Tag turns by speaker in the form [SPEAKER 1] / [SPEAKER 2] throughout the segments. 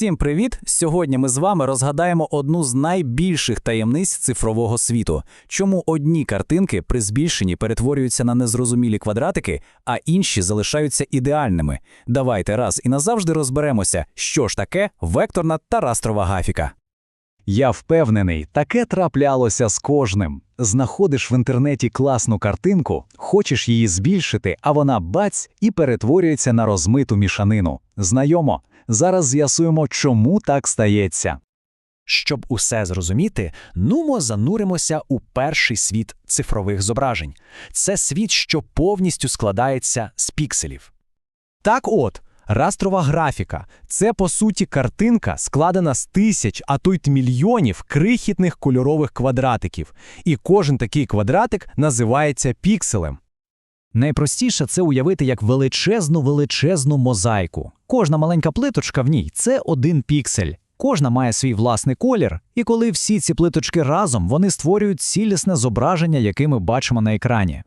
[SPEAKER 1] Всім привіт! Сьогодні ми з вами розгадаємо одну з найбільших таємниць цифрового світу. Чому одні картинки при збільшенні перетворюються на незрозумілі квадратики, а інші залишаються ідеальними. Давайте раз і назавжди розберемося, що ж таке векторна та растрова графіка.
[SPEAKER 2] Я впевнений, таке траплялося з кожним. Знаходиш в інтернеті класну картинку, хочеш її збільшити, а вона бац і перетворюється на розмиту мішанину. Знайомо. Зараз з'ясуємо, чому так стається.
[SPEAKER 3] Щоб усе зрозуміти, нумо зануримося у перший світ цифрових зображень. Це світ, що повністю складається з пікселів.
[SPEAKER 2] Так от, растрова графіка це по суті картинка, складена з тисяч, а то й мільйонів крихітних кольорових квадратиків. І кожен такий квадратик називається пікселем. Найпростіше це уявити як величезну величезну мозаїку. Кожна маленька плиточка в ній це один піксель. Кожна має свій власний колір, і коли всі ці плиточки разом, вони створюють цілісне зображення, яке ми бачимо на екрані.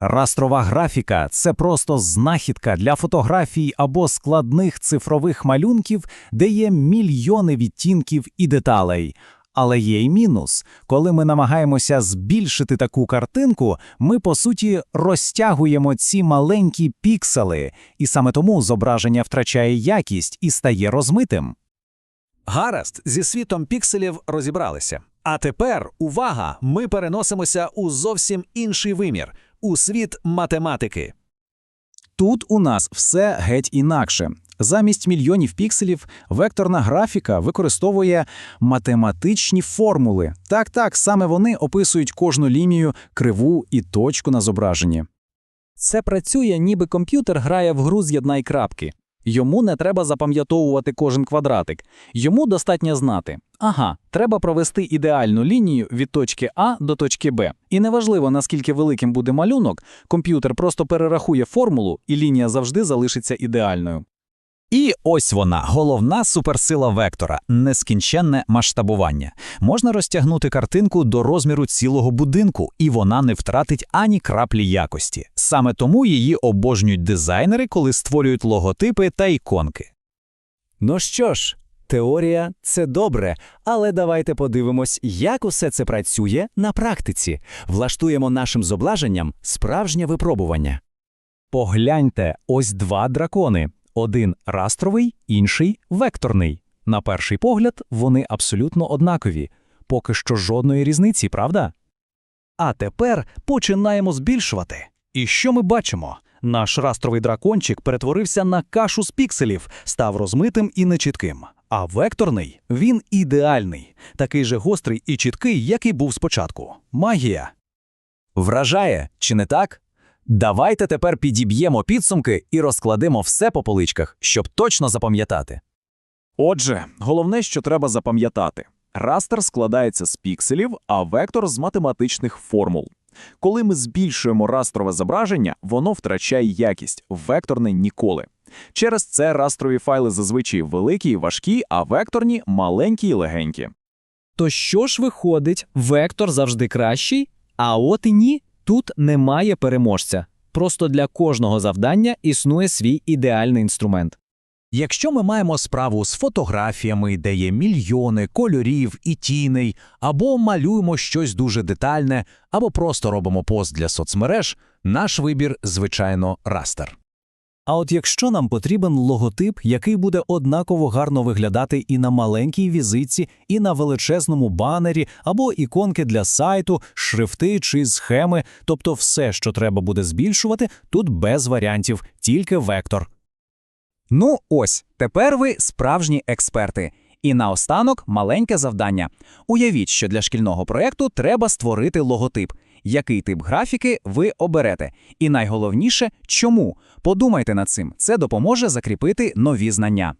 [SPEAKER 2] Растрова графіка це просто знахідка для фотографій або складних цифрових малюнків, де є мільйони відтінків і деталей. Але є й мінус. Коли ми намагаємося збільшити таку картинку, ми по суті розтягуємо ці маленькі піксели, і саме тому зображення втрачає якість і стає розмитим.
[SPEAKER 3] Гаразд, зі світом пікселів розібралися. А тепер, увага! Ми переносимося у зовсім інший вимір у світ математики.
[SPEAKER 1] Тут у нас все геть інакше. Замість мільйонів пікселів векторна графіка використовує математичні формули. Так, так, саме вони описують кожну лінію, криву і точку на зображенні. Це працює, ніби комп'ютер грає в гру «З'єднай крапки. Йому не треба запам'ятовувати кожен квадратик. Йому достатньо знати. Ага, треба провести ідеальну лінію від точки А до точки Б. І неважливо, наскільки великим буде малюнок, комп'ютер просто перерахує формулу, і лінія завжди залишиться ідеальною.
[SPEAKER 4] І ось вона, головна суперсила вектора нескінченне масштабування. Можна розтягнути картинку до розміру цілого будинку, і вона не втратить ані краплі якості. Саме тому її обожнюють дизайнери, коли створюють логотипи та іконки.
[SPEAKER 1] Ну що ж, теорія це добре, але давайте подивимось, як усе це працює на практиці. Влаштуємо нашим зображенням справжнє випробування.
[SPEAKER 2] Погляньте, ось два дракони. Один растровий, інший векторний. На перший погляд, вони абсолютно однакові. Поки що жодної різниці, правда? А тепер починаємо збільшувати. І що ми бачимо? Наш растровий дракончик перетворився на кашу з пікселів, став розмитим і нечітким. А векторний він ідеальний, такий же гострий і чіткий, як і був спочатку. Магія.
[SPEAKER 1] Вражає, чи не так? Давайте тепер підіб'ємо підсумки і розкладемо все по поличках, щоб точно запам'ятати.
[SPEAKER 5] Отже, головне, що треба запам'ятати: растер складається з пікселів, а вектор з математичних формул. Коли ми збільшуємо растрове зображення, воно втрачає якість, векторне ніколи. Через це растрові файли зазвичай великі і важкі, а векторні маленькі і легенькі.
[SPEAKER 6] То що ж виходить, вектор завжди кращий? А от і ні, тут немає переможця. Просто для кожного завдання існує свій ідеальний інструмент.
[SPEAKER 4] Якщо ми маємо справу з фотографіями, де є мільйони кольорів і тіней, або малюємо щось дуже детальне, або просто робимо пост для соцмереж, наш вибір, звичайно, растер.
[SPEAKER 2] А от якщо нам потрібен логотип, який буде однаково гарно виглядати і на маленькій візитці, і на величезному банері, або іконки для сайту, шрифти чи схеми, тобто все, що треба буде збільшувати, тут без варіантів, тільки вектор.
[SPEAKER 1] Ну ось, тепер ви справжні експерти. І наостанок маленьке завдання. Уявіть, що для шкільного проєкту треба створити логотип. Який тип графіки ви оберете? І найголовніше, чому? Подумайте над цим, це допоможе закріпити нові знання.